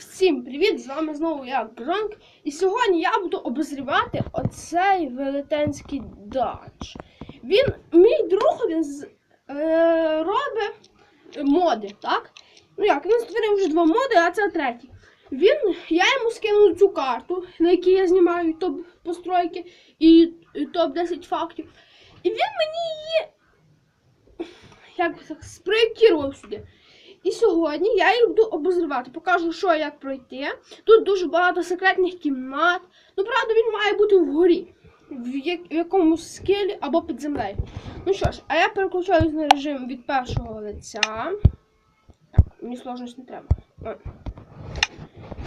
Всім привіт! З вами знову я Гронк. І сьогодні я буду обозрівати оцей велетенський дач. Він, мій друг, він з, е, робить моди, так? Ну як, він створив вже два моди, а це третій. Він, я йому скинув цю карту, на якій я знімаю топ постройки і, і топ 10 фактів. І він мені її як би так спроєктував сюди. І сьогодні я їх буду обозрівати. Покажу, що як пройти. Тут дуже багато секретних кімнат. Ну, правда, він має бути вгорі, в, як- в якомусь скелі або під землею. Ну що ж, а я переключаюсь на режим від першого лиця. Так, мені сложність не треба.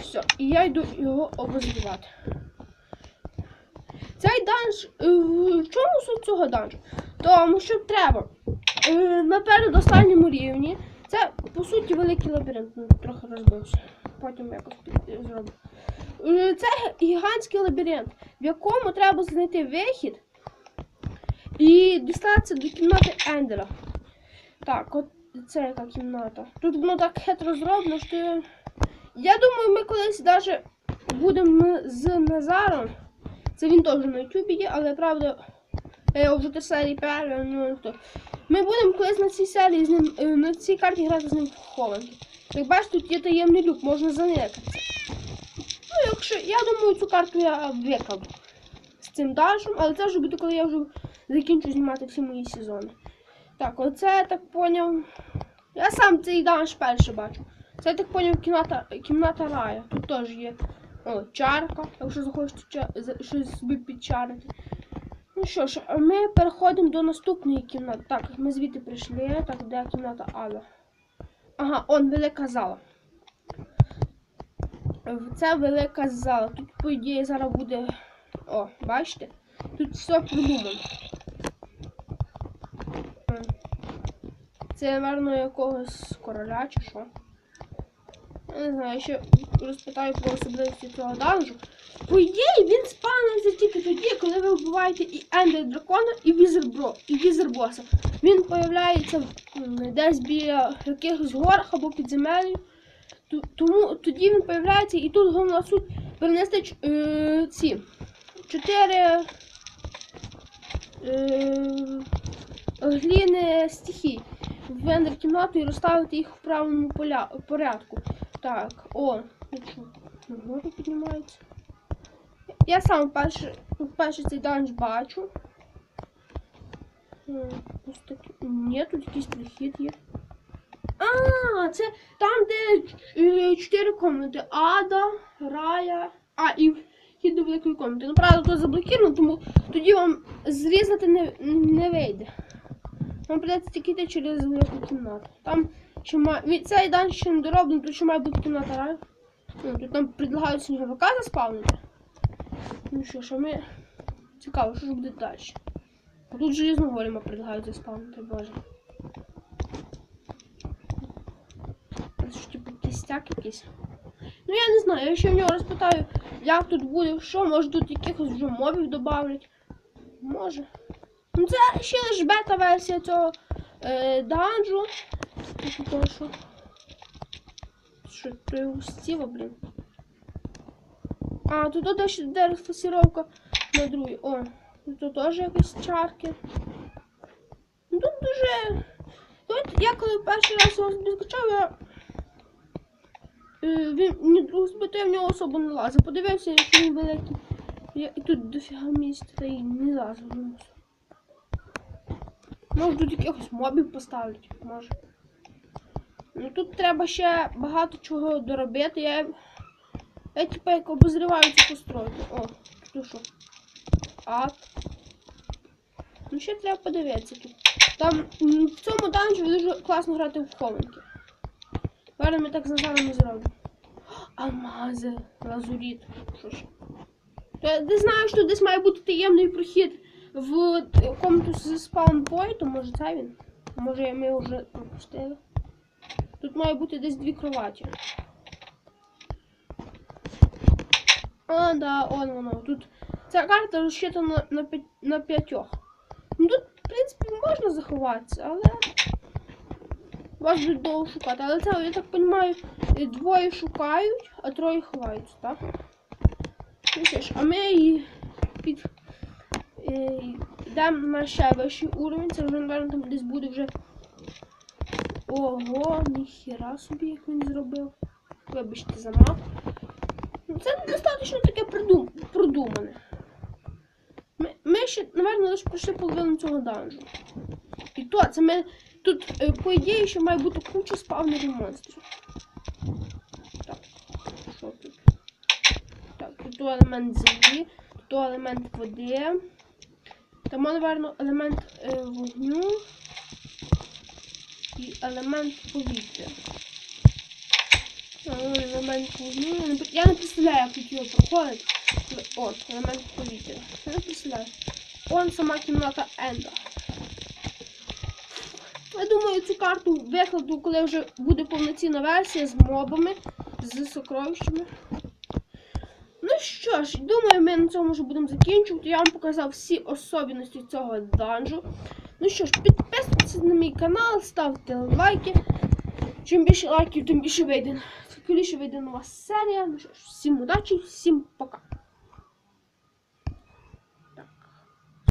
Все, і я йду його обозрівати. Цей данж. е, В чому суть цього данжу? Тому що треба е, на передостанньому рівні. Це по суті великий лабіринт, ну, трохи розбився. Потім якось під- зроблю. Е, Це гігантський лабіринт, в якому треба знайти вихід і дістатися до кімнати Ендера. Так, от це яка кімната. Тут воно так хитро зроблено, що я думаю, ми колись навіть будемо з Назаром. Це він теж на Ютубі є, але правда, його вже три серії ніхто. Ми будемо колись на цій серії з ним е, на цій карті грати з ним в хованки. Як бачите, тут є таємний люк, можна заникатися. Ну, якщо я думаю, цю карту я викладу з цим дашем, але це вже буде, коли я вже закінчу знімати всі мої сезони. Так, оце я так поняв. Я сам цей данж перше бачу. Це я так поняв кімната, кімната рая. Тут теж є о, чарка, якщо захочете щось собі підчарити. Ну що ж, ми переходимо до наступної кімнати. Так, ми звідти прийшли. Так, де кімната Алла? Ага, он велика зала. Це велика зала. Тут, по ідеї, зараз буде. О, бачите? Тут все продумано. М. Це, напевно, якогось короля чи що. Не знаю, ще розпитаю про особливості цього данжу. По ідеї він спавниться тільки тоді, коли ви вбиваєте і Ендер дракона, і візер бро, і візер боса. Він появляється десь біля якихось горах або підземелів. Ту- Тому тоді він появляється і тут головна суть перенести е, ці чотири е, гліни стихій в ендер кімнату і розставити їх в правильному порядку. Так, о, що, піднімається. Я сам вперше цей данж бачу. Ні, тут якийсь прихід є. А, це там, де е, чотири комнати. Ада, Рая. А, і вхід до великої комнати. Ну, правда, тут заблокировано, тому тоді вам зрізати не, не вийде. Вам придеться тільки йти через велику кімнату. Там ще має. Цей не дороблений, тут ще має бути кімната раю. Ну, тут нам предлагають сніговика заспавнити. Ну що а ми. Цікаво, що ж буде далі. А тут желізну голема предлагають заспавнити, боже. Це ж типу кістяк якийсь. Ну я не знаю, я ще в нього розпитаю, як тут буде, що, може тут якихось вже мобів додавлять. Може. Ну це ще лише бета-версія цього е, данжу. Того, що. Що пригустіло, блін. А, тут теж дерефасіровка на другій. О, тут теж якісь чарки. Ну тут дуже. Тут я коли перший раз його скачав, я. е, Він мені друг збити, я в нього особо не лазив. Подивився, що він великий. Я, і тут дофіга місця та й не лазив. в. Може тут якихось мобів поставлять, може. Ну тут треба ще багато чого доробити. Я, я типу як обозріваю цю постройку. О, тут що? Ад. Ну ще треба подивитися тут. Там в цьому данжі дуже класно грати в хованки. Зараз ми так з не зробимо. Алмази, лазуріт. Що ж? Не знаю, що десь має бути таємний прохід в комнату з спаунпоінту, може це він? Може ми вже пропустили. Тут має бути десь дві кроваті. А, да, он воно. Тут ця карта розчитана на, на п'ятьох. Ну тут, в принципі, можна заховатися, але. Вас будуть довго шукати. Але це, я так розумію, двоє шукають, а троє ховаються, так? Ну ж, а ми її під. е, Йдемо на ще вищий уровень. Це вже, напевно, там десь буде вже. Ого, ніхіра собі, як він зробив. Вибачте за. Ну, Це достатньо таке придум... продумане. Ми, ми ще, напевно, лише пройшли половину цього данжу. І то, це ми. Тут, е, по ідеї, ще має бути куча спавнерів монстрів. Так, що тут? Так, тут елемент землі, тут елемент води. Там, напевно, елемент е, вогню і елемент повітря. Ну, елемент вогню. Я не, я не представляю, як тут його проходить. От, елемент повітря. Я не представляю. Он сама кімната Енда. Я думаю, цю карту викладу, коли вже буде повноцінна версія з мобами, з сокровищами. Ну що ж, думаю, ми на цьому вже будемо закінчувати. Я вам показав всі особливості цього данжу. Ну що ж, підписуйтесь на мій канал, ставте лайки. Чим більше лайків, тим більше вийде. Скоріше вийде нова серія. Ну що ж, всім удачі, всім пока.